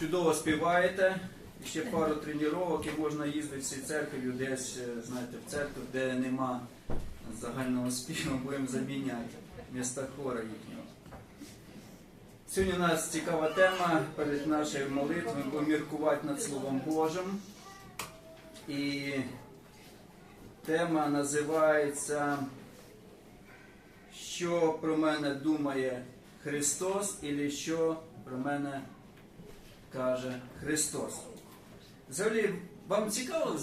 чудово співаєте. Ще пару тренувань і можна їздити в цій церкві, десь, е, знаєте, в церкву, де нема загального співу, будемо заміняти міста хора їхнього. Сьогодні у нас цікава тема перед нашою молитвою поміркувати над Словом Божим. І тема називається Що про мене думає Христос, і що про мене каже Христос. Взагалі, вам цікаво,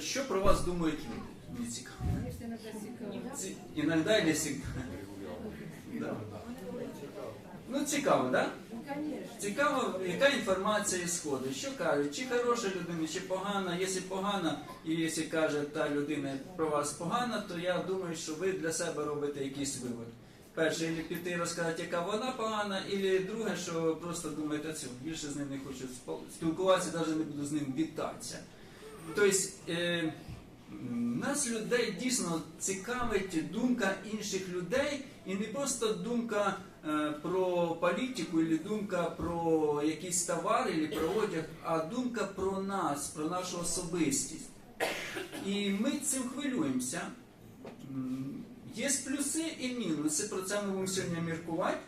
що про вас думають люди? Мені цікаво. Конечно, иногда цікаво. Іногда? Ну, цікаво, так? Цікаво, яка інформація ісходить, що кажуть, чи хороша людина, чи погана. Якщо погана, і якщо каже та людина про вас погана, то я думаю, що ви для себе робите якийсь вивод. Перше, або піти і розказати, яка вона погана, і друге, що просто думаєте, цю більше з ним не хочу спілкуватися, навіть не буду з ним вітатися. Тобто, е, нас людей дійсно цікавить думка інших людей, і не просто думка е, про політику, або думка про якісь товари, або про одяг, а думка про нас, про нашу особистість. І ми цим хвилюємося. Є плюси і мінуси, про це ми будемо сьогодні міркувати.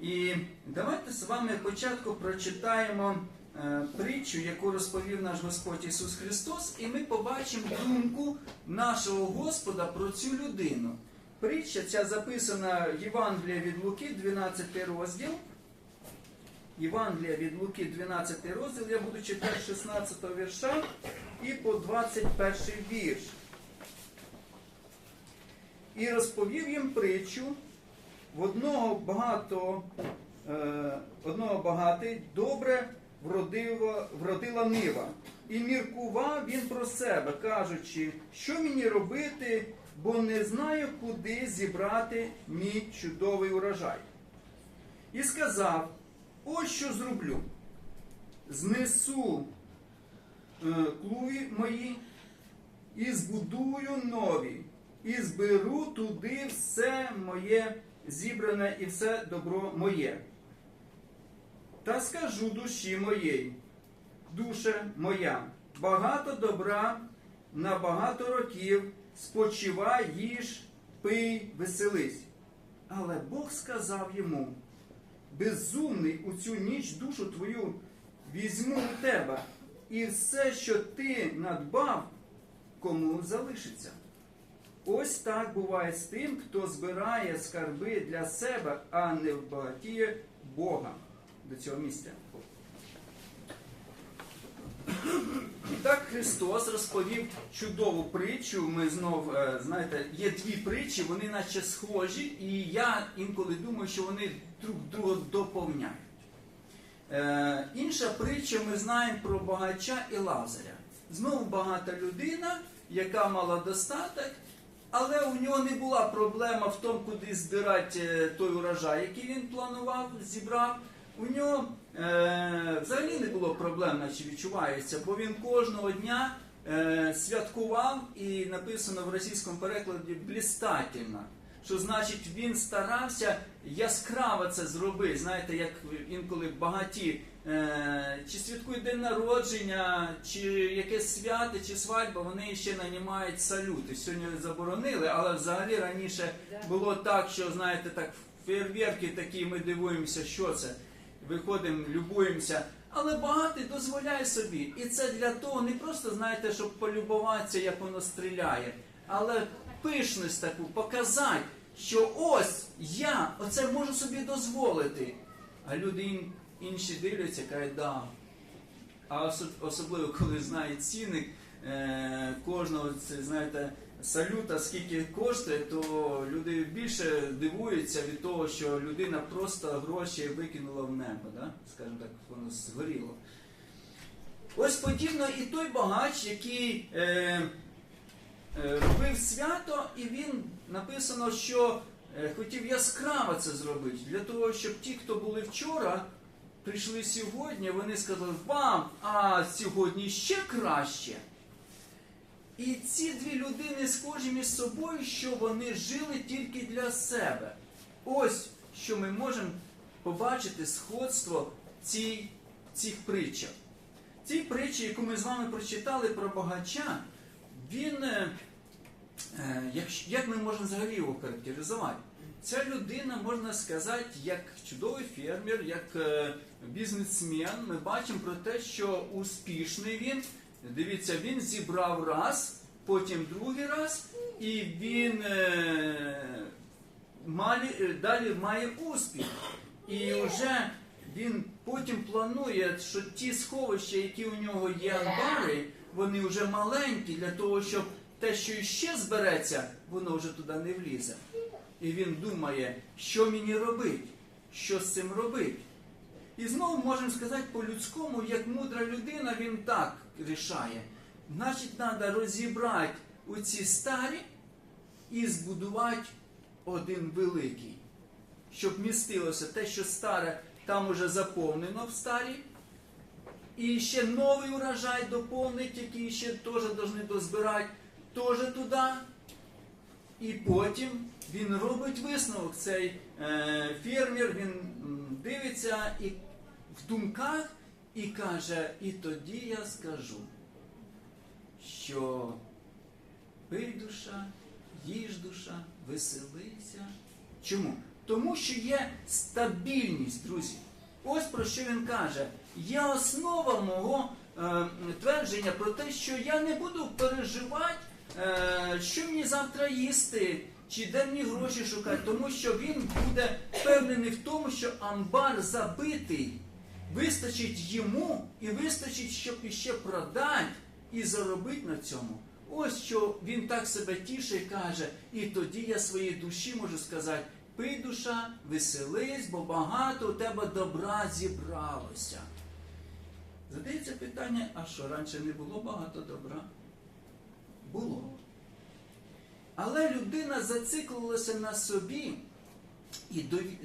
І давайте з вами спочатку прочитаємо е, притчу, яку розповів наш Господь Ісус Христос, і ми побачимо думку нашого Господа про цю людину. Притча ця записана Євангелія від Луки, 12 розділ. Євангелія від Луки, 12 розділ, я буду читати 16 вірша і по 21 вірш. І розповів їм притчу в одного багато, е, одного багатий добре вродила, вродила нива. І міркував він про себе, кажучи, що мені робити, бо не знаю, куди зібрати мій чудовий урожай. І сказав: ось що зроблю. Знесу е, клуї мої і збудую нові, і зберу туди все моє зібране і все добро моє. Та скажу душі моєї, душе моя, багато добра на багато років, спочивай, їж, пий, веселись. Але Бог сказав йому, безумний у цю ніч душу твою візьму у тебе, і все, що ти надбав, кому залишиться. Ось так буває з тим, хто збирає скарби для себе, а не вбагатіє Бога до цього місця. І так Христос розповів чудову притчу. Ми знов, е, знаєте, є дві притчі, вони наче схожі, і я інколи думаю, що вони друг друга доповняють. Е, інша притча ми знаємо про багача і Лазаря. Знову багата людина, яка мала достаток, але у нього не була проблема в тому, куди збирати е, той урожай, який він планував, зібрав. У нього е, взагалі не було проблем, наче відчувається, бо він кожного дня е, святкував і написано в російському перекладі блістательно. Що значить він старався яскраво це зробити. Знаєте, як інколи багаті е, чи святкують день народження, чи якесь свято, чи свадьба, вони ще нанімають салюти. Сьогодні заборонили, але взагалі раніше було так, що знаєте, так фейерверки такі, ми дивуємося, що це. Виходимо, любуємося. Але багатий дозволяє собі. І це для того, не просто, знаєте, щоб полюбуватися, як воно стріляє, але пишність таку показати, що ось я оце можу собі дозволити. А люди ін- інші дивляться, кажуть, да. А особливо, коли знають цінник е, кожного, це, знаєте, салюта, скільки коштує, то люди більше дивуються від того, що людина просто гроші викинула в небо, да? скажімо так, воно згоріло. Ось подібно і той багач, який е, робив свято, і він написано, що е, хотів яскраво це зробити, для того, щоб ті, хто були вчора, прийшли сьогодні, вони сказали, вам, а сьогодні ще краще. І ці дві людини схожі між собою, що вони жили тільки для себе. Ось що ми можемо побачити сходство цій цих притчах. Цій притчі, яку ми з вами прочитали про багача, він, е, е, як, як ми можемо взагалі його характеризувати? Ця людина, можна сказати, як чудовий фермер, як е, бізнесмен. Ми бачимо про те, що успішний він. Дивіться, він зібрав раз, потім другий раз, і він е, е, далі має успіх. І вже він потім планує, що ті сховища, які у нього є анбари, вони вже маленькі для того, щоб те, що іще збереться, воно вже туди не влізе. І він думає, що мені робити, що з цим робити. І знову можемо сказати по-людському, як мудра людина, він так рішає. Значить, треба розібрати оці старі і збудувати один великий, щоб містилося те, що старе там уже заповнено в старі. І ще новий урожай доповнить, який ще теж повинні дозбирати, теж туди. І потім він робить висновок, цей е, фермер, він дивиться і в думках і каже, і тоді я скажу, що пий душа, їж душа, веселися. Чому? Тому що є стабільність, друзі. Ось про що він каже. Є основа мого е, твердження про те, що я не буду переживати, що мені завтра їсти, чи де мені гроші шукати, тому що він буде впевнений в тому, що амбар забитий, вистачить йому і вистачить, щоб іще продати і заробити на цьому. Ось що він так себе тішить, каже, і тоді я своїй душі можу сказати, пий душа, веселись, бо багато у тебе добра зібралося. Задається питання, а що раніше не було багато добра? Було. Але людина зациклилася на собі. І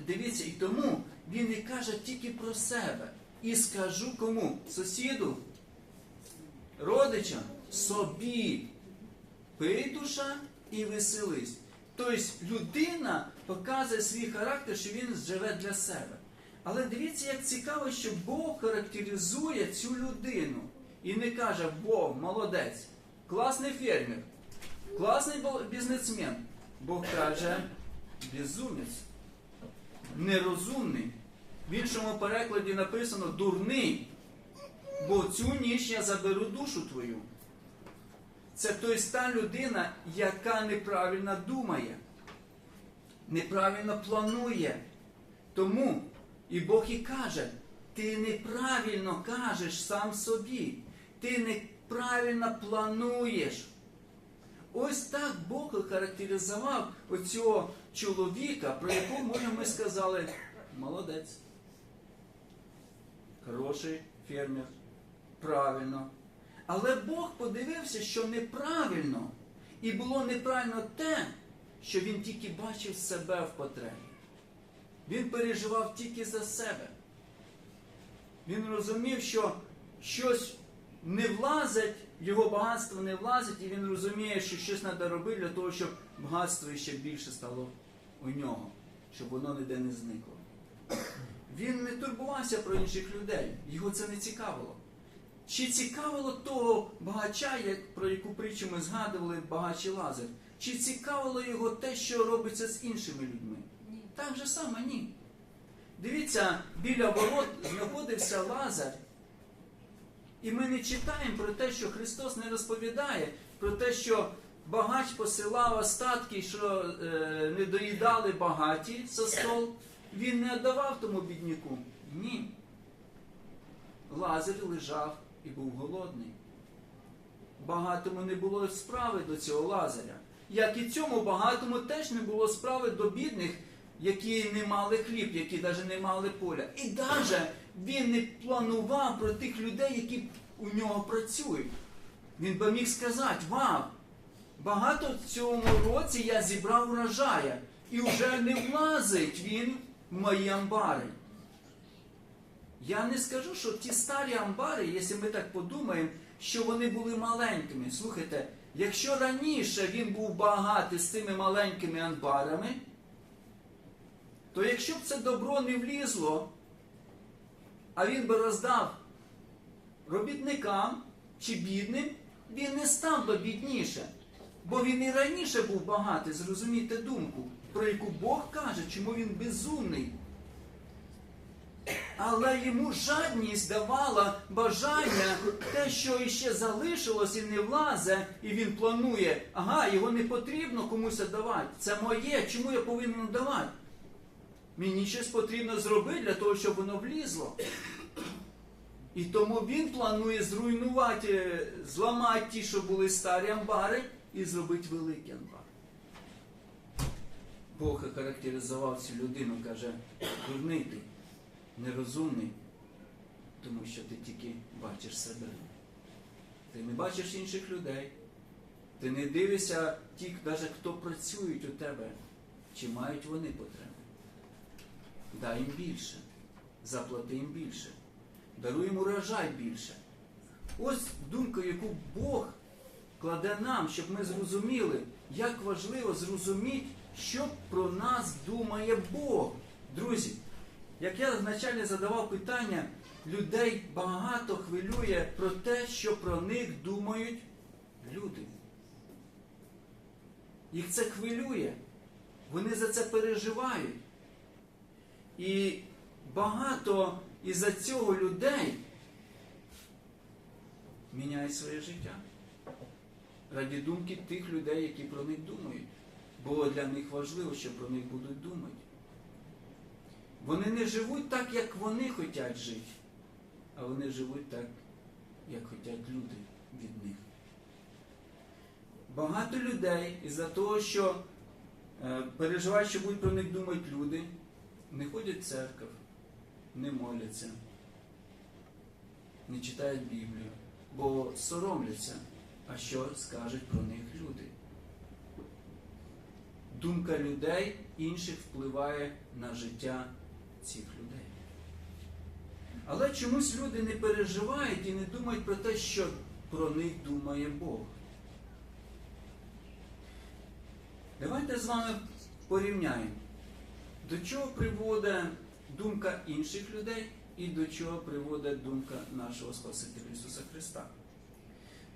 дивіться, і тому він і каже тільки про себе. І скажу кому? Сусіду, родичам, собі. Пий душа і веселись. Тобто людина показує свій характер, що він живе для себе. Але дивіться, як цікаво, що Бог характеризує цю людину. І не каже, Бог, молодець, класний фермер, класний бізнесмен. Бог каже, безумець, нерозумний. В іншому перекладі написано дурний, бо цю ніч я заберу душу твою. Це той та людина, яка неправильно думає, неправильно планує. Тому і Бог і каже, ти неправильно кажеш сам собі, ти неправильно плануєш. Ось так Бог охарактеризував оцього чоловіка, про якого ми сказали, молодець, хороший фермер, правильно. Але Бог подивився, що неправильно. І було неправильно те, що він тільки бачив себе в потребі. Він переживав тільки за себе. Він розумів, що щось не влазить, його багатство не влазить, і він розуміє, що щось треба робити для того, щоб багатство ще більше стало у нього, щоб воно ніде не зникло. Він не турбувався про інших людей, його це не цікавило. Чи цікавило того багача, як, про яку притчу ми згадували, багач і Лазар? Чи цікавило його те, що робиться з іншими людьми? Ні. Так же саме ні. Дивіться, біля ворот знаходився Лазар. І ми не читаємо про те, що Христос не розповідає про те, що багач посилав остатки, що е, не доїдали багаті за стол. Він не віддавав тому бідняку. Ні. Лазар лежав і був голодний. Багатому не було справи до цього Лазаря. Як і цьому багатому теж не було справи до бідних, які не мали хліб, які навіть не мали поля. І навіть він не планував про тих людей, які у нього працюють. Він би міг сказати, вам, багато в цьому році я зібрав урожая, і вже не влазить він в мої амбари. Я не скажу, що ті старі амбари, якщо ми так подумаємо, що вони були маленькими. Слухайте, якщо раніше він був багатий з цими маленькими амбарами, то якщо б це добро не влізло, а він би роздав робітникам чи бідним, він не став би бідніше. Бо він і раніше був багатий, зрозумійте думку, про яку Бог каже, чому він безумний. Але йому жадність давала бажання, те, що іще залишилось і не влазе, і він планує, ага, його не потрібно комусь давати. Це моє, чому я повинен давати? Мені щось потрібно зробити для того, щоб воно влізло. І тому він планує зруйнувати, зламати ті, що були старі амбари, і зробити великий амбар. Бог характеризував цю людину, каже, дурний ти, нерозумний, тому що ти тільки бачиш себе. Ти не бачиш інших людей. Ти не дивишся ті, навіть хто працюють у тебе, чи мають вони потреби. Дай їм більше, заплати їм більше, даруй їм урожай більше. Ось думка, яку Бог кладе нам, щоб ми зрозуміли, як важливо зрозуміти, що про нас думає Бог. Друзі, як я вначалі задавав питання, людей багато хвилює про те, що про них думають люди. Їх це хвилює. Вони за це переживають. І багато із-за цього людей міняють своє життя. Раді думки тих людей, які про них думають. Бо для них важливо, що про них будуть думати. Вони не живуть так, як вони хочуть жити, а вони живуть так, як хочуть люди від них. Багато людей із-за того, що е, переживають, що будуть про них думати люди, не ходять в церкву, не моляться, не читають Біблію, бо соромляться, а що скажуть про них люди. Думка людей інших впливає на життя цих людей. Але чомусь люди не переживають і не думають про те, що про них думає Бог. Давайте з вами порівняємо, до чого приводить думка інших людей і до чого приводить думка нашого Спасителя Ісуса Христа.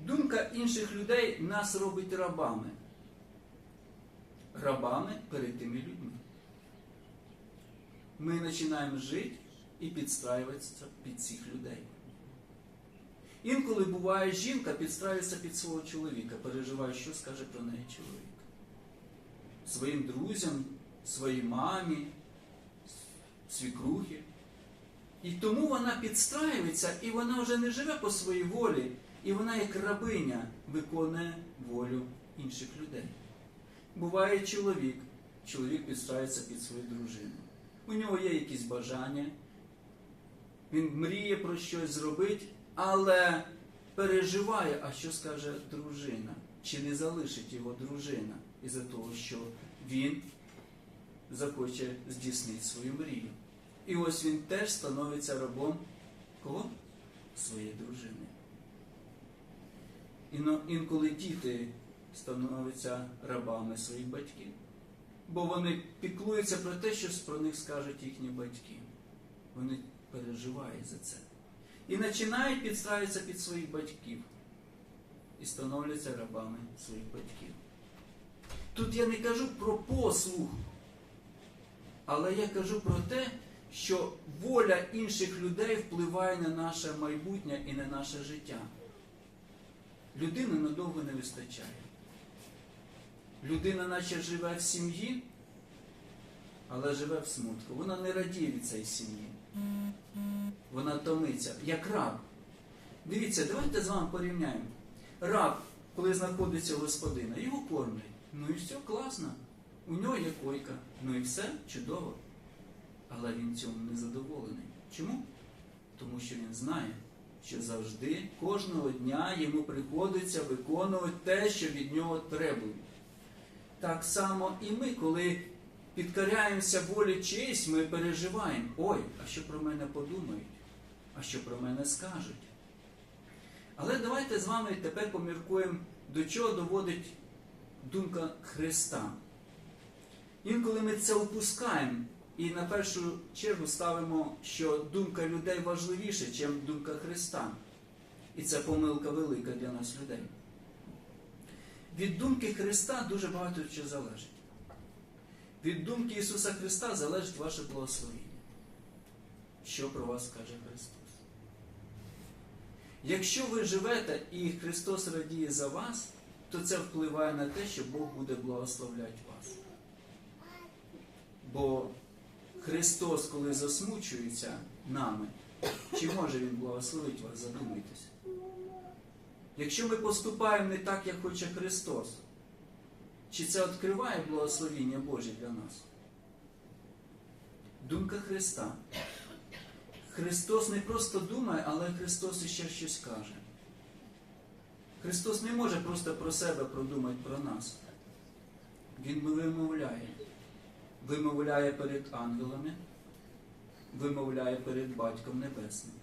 Думка інших людей нас робить рабами. Рабами перед тими людьми. Ми починаємо жити і підстраюватися під цих людей. Інколи буває, жінка підстраюється під свого чоловіка, переживає, що скаже про неї чоловік. Своїм друзям, своїй мамі, свікрухі. І тому вона підстраюється, і вона вже не живе по своїй волі, і вона, як рабиня, виконує волю інших людей. Буває чоловік, чоловік підстраюється під свою дружину. У нього є якісь бажання, він мріє про щось зробити, але переживає, а що скаже дружина, чи не залишить його дружина із-за того, що він захоче здійснити свою мрію. І ось він теж становиться рабом кого? Своєї дружини. Інколи діти становляться рабами своїх батьків. Бо вони піклуються про те, що про них скажуть їхні батьки. Вони переживають за це. І починають підставитися під своїх батьків. І становляться рабами своїх батьків. Тут я не кажу про послуг, але я кажу про те, що воля інших людей впливає на наше майбутнє і на наше життя. Людини надовго не вистачає. Людина наче живе в сім'ї, але живе в смутку. Вона не радіє від цієї сім'ї. Вона томиться, як раб. Дивіться, давайте з вами порівняємо. Раб, коли знаходиться господина, його кормлять. Ну і все класно. У нього є койка. Ну і все чудово. Але він цьому не задоволений. Чому? Тому що він знає, що завжди, кожного дня йому приходиться виконувати те, що від нього требують. Так само і ми, коли підкоряємося волі чиїсь, ми переживаємо. Ой, а що про мене подумають? А що про мене скажуть? Але давайте з вами тепер поміркуємо, до чого доводить думка Христа. Інколи ми це опускаємо і на першу чергу ставимо, що думка людей важливіша, ніж думка Христа. І це помилка велика для нас людей. Від думки Христа дуже багато що залежить. Від думки Ісуса Христа залежить ваше благословіння. Що про вас каже Христос? Якщо ви живете і Христос радіє за вас, то це впливає на те, що Бог буде благословляти вас. Бо Христос, коли засмучується нами, чи може Він благословити вас, задумайтеся. Якщо ми поступаємо не так, як хоче Христос, чи це відкриває благословіння Боже для нас? Думка Христа. Христос не просто думає, але Христос іще щось каже. Христос не може просто про себе продумати про нас. Він вимовляє. Вимовляє перед ангелами, вимовляє перед Батьком Небесним.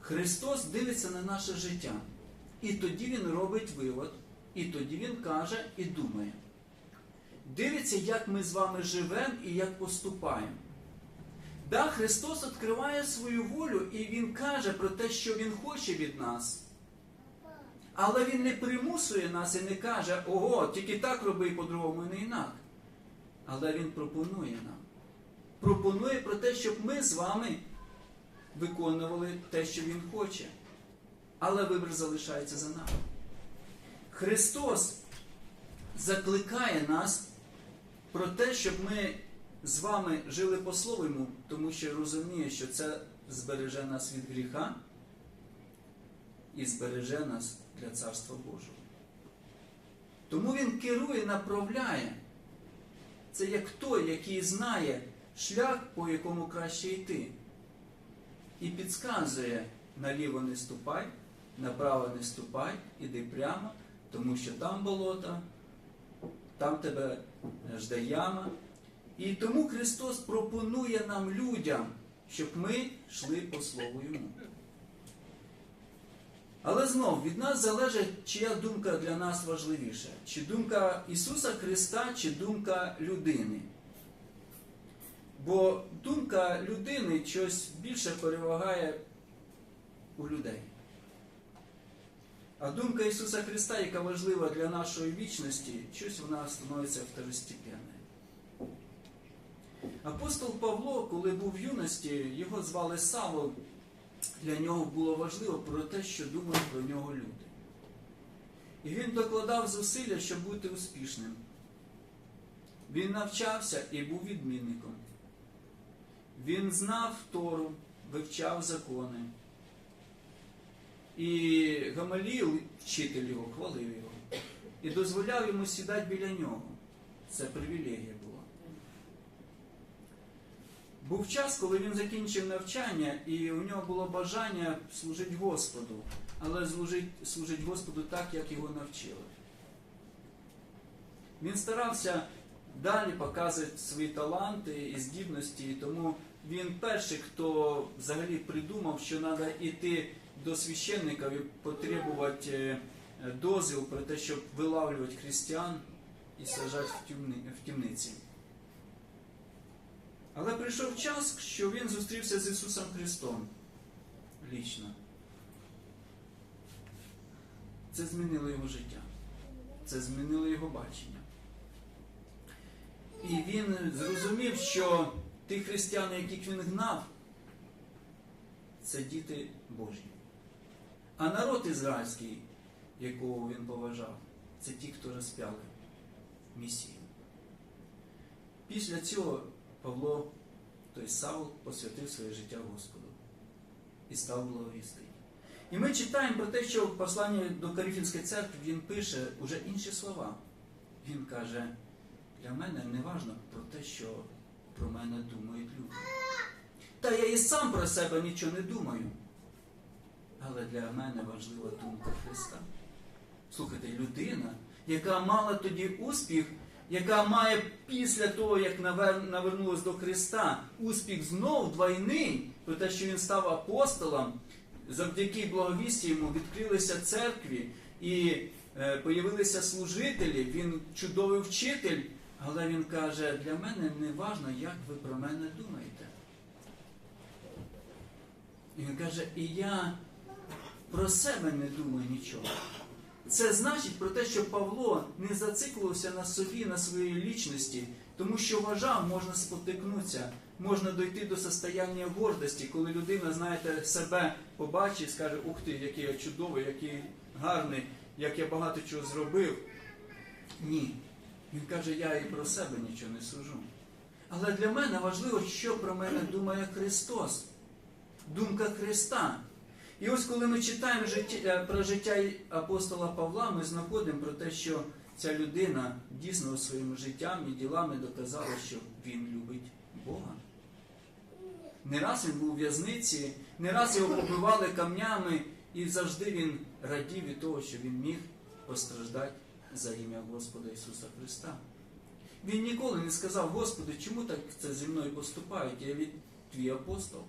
Христос дивиться на наше життя. І тоді Він робить вивод, і тоді Він каже і думає. Дивиться, як ми з вами живемо і як поступаємо. Да, Христос відкриває свою волю і Він каже про те, що Він хоче від нас. Але Він не примусує нас і не каже, ого, тільки так роби і по-другому не інак. Але Він пропонує нам. Пропонує про те, щоб ми з вами виконували те, що Він хоче. Але вибір залишається за нами. Христос закликає нас про те, щоб ми з вами жили по слову йому, тому що розуміє, що це збереже нас від гріха і збереже нас для Царства Божого. Тому Він керує, направляє. Це як той, який знає шлях, по якому краще йти. І підказує, наліво не ступай, направо не ступай, іди прямо, тому що там болото, там тебе жде яма. І тому Христос пропонує нам людям, щоб ми йшли по Слову Йому. Але знов від нас залежить, чия думка для нас важливіша, чи думка Ісуса Христа, чи думка людини. Бо думка людини щось більше перевагає у людей. А думка Ісуса Христа, яка важлива для нашої вічності, щось вона становиться второстепенною. Апостол Павло, коли був в юності, його звали Савол, для нього було важливо про те, що думають про нього люди. І він докладав зусилля, щоб бути успішним. Він навчався і був відмінником. Він знав Тору, вивчав закони. І Гамаліл, вчитель його, хвалив його. І дозволяв йому сідати біля нього. Це привілегія була. Був час, коли він закінчив навчання, і у нього було бажання служити Господу, але служить, служить Господу так, як його навчили. Він старався далі показувати свої таланти і здібності, і тому він перший, хто взагалі придумав, що треба йти до священника і потребувати е, дозвіл про те, щоб вилавлювати християн і сажати в, тюмни. Але прийшов час, що він зустрівся з Ісусом Христом лічно. Це змінило його життя. Це змінило його бачення. І він зрозумів, що ті християни, яких він гнав, це діти Божі. А народ ізраїльський, якого він поважав, це ті, хто розп'яли Месію. Після цього Павло, той Савл, посвятив своє життя Господу і став благовістий. І ми читаємо про те, що в посланні до Каріфінської церкви він пише уже інші слова. Він каже, для мене не важно про те, що про мене думають люди. Та я і сам про себе нічого не думаю. Але для мене важлива думка Христа. Слухайте, людина, яка мала тоді успіх, яка має після того, як навернулась до Христа, успіх знов двойний, про те, що він став апостолом, завдяки благовісті йому відкрилися церкві і е, появилися служителі, він чудовий вчитель, але він каже, для мене не важно, як ви про мене думаєте. І він каже, і я про себе не думай нічого. Це значить про те, що Павло не зациклювався на собі, на своїй лічності, тому що вважав, можна спотикнутися, можна дойти до состояння гордості, коли людина, знаєте, себе побачить скаже, ух ти, який я чудовий, який гарний, як я багато чого зробив. Ні. Він каже, я і про себе нічого не сужу. Але для мене важливо, що про мене думає Христос. Думка Христа. І ось коли ми читаємо життя, про життя апостола Павла, ми знаходимо про те, що ця людина дійсно своїм життям і ділами доказала, що він любить Бога. Не раз він був у в'язниці, не раз його побивали камнями, і завжди він радів від того, що він міг постраждати за ім'я Господа Ісуса Христа. Він ніколи не сказав, Господи, чому так це зі мною поступають? Я від твій апостол.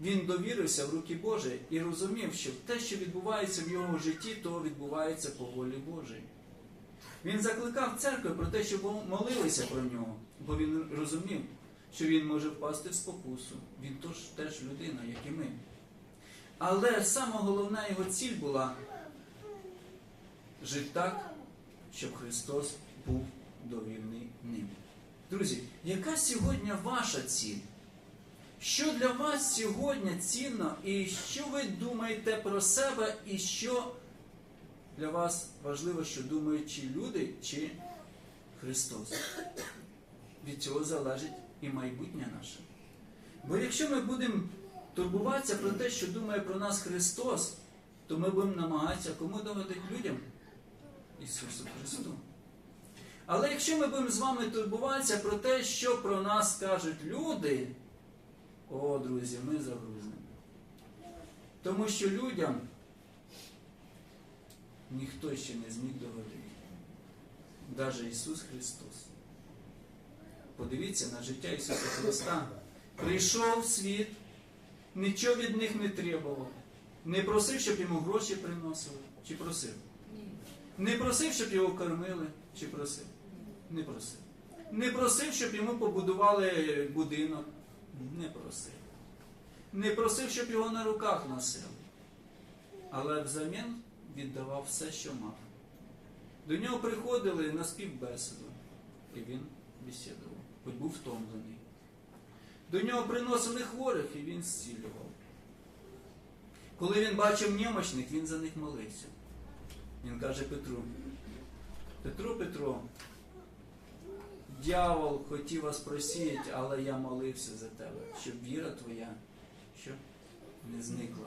Він довірився в руки Божі і розумів, що те, що відбувається в його житті, то відбувається по волі Божій. Він закликав церкву про те, щоб молилися про нього, бо він розумів, що він може впасти в спокусу. Він тож теж людина, як і ми. Але сама головна його ціль була жити так, щоб Христос був довірний ним. Друзі, яка сьогодні ваша ціль? Що для вас сьогодні цінно, і що ви думаєте про себе, і що для вас важливо, що думають чи люди, чи Христос? Від цього залежить і майбутнє наше. Бо якщо ми будемо турбуватися про те, що думає про нас Христос, то ми будемо намагатися кому догодити людям? Ісусу Христу. Але якщо ми будемо з вами турбуватися про те, що про нас кажуть люди, о, друзі, ми загрузнемо. Тому що людям ніхто ще не зміг догодити. Навіть Ісус Христос. Подивіться на життя Ісуса Христа. Прийшов в світ, нічого від них не требував. Не просив, щоб йому гроші приносили. Чи просив? Не просив, щоб його кормили, чи просив? Не просив. Не просив, щоб йому побудували будинок. Не просив. Не просив, щоб його на руках носили. Але взамін віддавав все, що мав. До нього приходили на співбесіду, і він бесідував, хоч був втомлений. До нього приносили хворих, і він зцілював. Коли він бачив немощних, він за них молився. Він каже Петру, Петро, Петро, дьявол хотів вас просіяти, але я молився за тебе, щоб віра твоя що не зникла.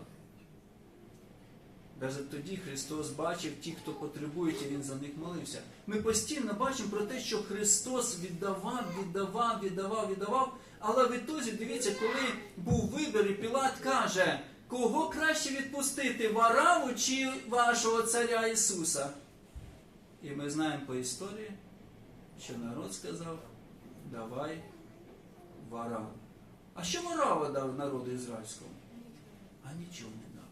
Навіть тоді Христос бачив ті, хто потребують, і Він за них молився. Ми постійно бачимо про те, що Христос віддавав, віддавав, віддавав, віддавав. Але в ітозі, дивіться, коли був вибір, і Пілат каже, кого краще відпустити, Вараву чи вашого царя Ісуса? І ми знаємо по історії, що народ сказав, давай Вараву. А що Варава дав народу ізраїльському? А нічого не дав.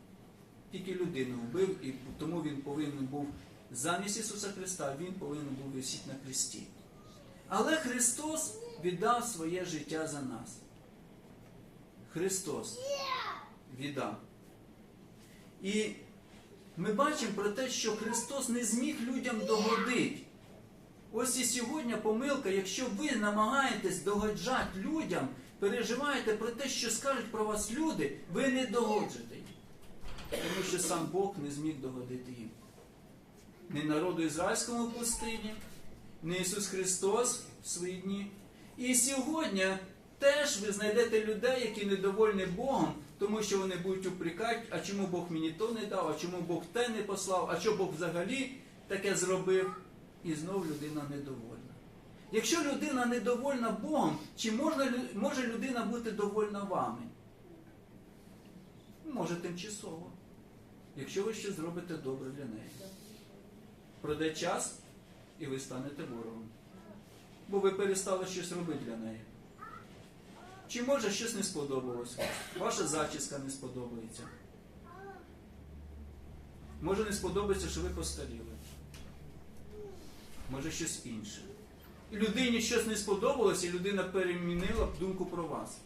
Тільки людину вбив, і тому він повинен був замість Ісуса Христа, він повинен був висіти на хресті. Але Христос віддав своє життя за нас. Христос віддав. І ми бачимо про те, що Христос не зміг людям догодити. Ось і сьогодні помилка, якщо ви намагаєтесь догоджати людям, переживаєте про те, що скажуть про вас люди, ви не догоджите їм. Тому що сам Бог не зміг догодити їм. Не народу ізраїльському в пустині, не Ісус Христос в свої дні. І сьогодні теж ви знайдете людей, які недовольні Богом, тому що вони будуть упрекати, а чому Бог мені то не дав, а чому Бог те не послав, а що Бог взагалі таке зробив. І знов людина недовольна. Якщо людина недовольна Богом, чи можна, може людина бути довольна вами? Може тимчасово. Якщо ви ще зробите добре для неї. Пройде час, і ви станете ворогом. Бо ви перестали щось робити для неї. Чи може щось не сподобалось? Ваша зачіска не сподобається. Може не сподобається, що ви постаріли. Може щось інше. І людині щось не сподобалося, і людина перемінила думку про вас.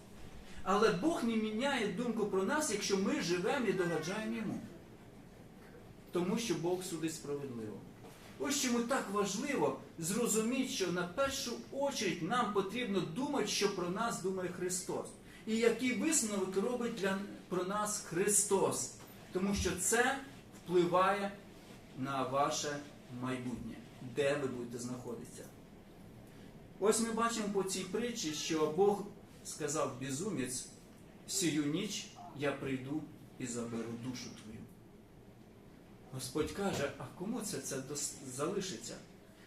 Але Бог не міняє думку про нас, якщо ми живемо і догоджаємо йому. Тому що Бог судить справедливо. Ось чому так важливо зрозуміти, що на першу очередь нам потрібно думати, що про нас думає Христос. І який висновок робить для, про нас Христос. Тому що це впливає на ваше майбутнє, де ви будете знаходитися. Ось ми бачимо по цій притчі, що Бог сказав безумець, сію ніч я прийду і заберу душу твою. Господь каже, а кому це, це залишиться?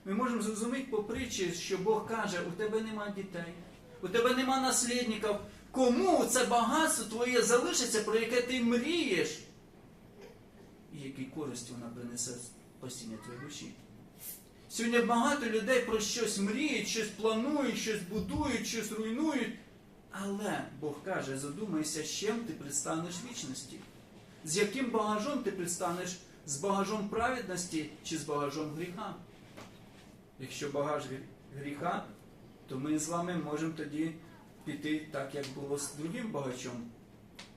Ми можемо зрозуміти по притчі, що Бог каже, у тебе нема дітей, у тебе нема наслідників. Кому це багатство твоє залишиться, про яке ти мрієш? І який користь вона принесе спасіння твоєї душі? Сьогодні багато людей про щось мріють, щось планують, щось будують, щось руйнують. Але Бог каже, задумайся, з чим ти предстанеш вічності. З яким багажом ти предстанеш? З багажом праведності чи з багажом гріха? Якщо багаж гріха, то ми з вами можемо тоді піти так, як було з другим багачом,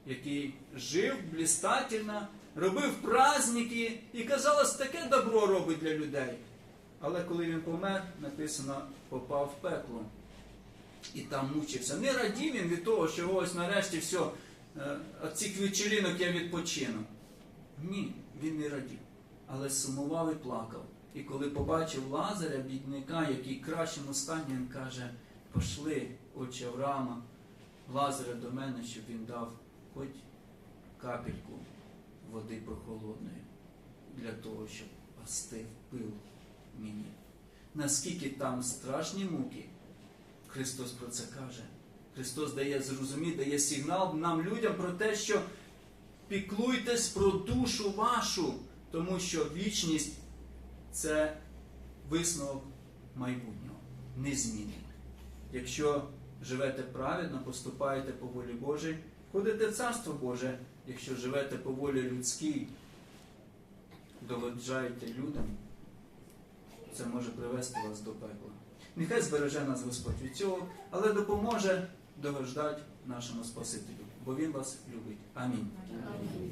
який жив блістательно, робив праздники і, казалось, таке добро робить для людей. Але коли він помер, написано, попав в пекло. І там мучився. Не радів він від того, що ось нарешті все, від цих вечеринок я відпочину. Ні, він не радів. Але сумував і плакав. І коли побачив Лазаря, бідника, який в кращому стані, він каже, пошли, отче Авраама, Лазаря до мене, щоб він дав хоч капельку води прохолодної для того, щоб остив пил мені. Наскільки там страшні муки, Христос про це каже. Христос дає зрозуміти, дає сигнал нам, людям про те, що піклуйтесь про душу вашу, тому що вічність це висновок майбутнього, незмінний. Якщо живете праведно, поступаєте по волі Божій, ходите в Царство Боже, якщо живете по волі людській, догоджаєте людям, це може привести вас до пекла. Нехай збереже нас Господь від цього, але допоможе догождати нашому Спасителю, бо Він вас любить. Амінь. Амінь.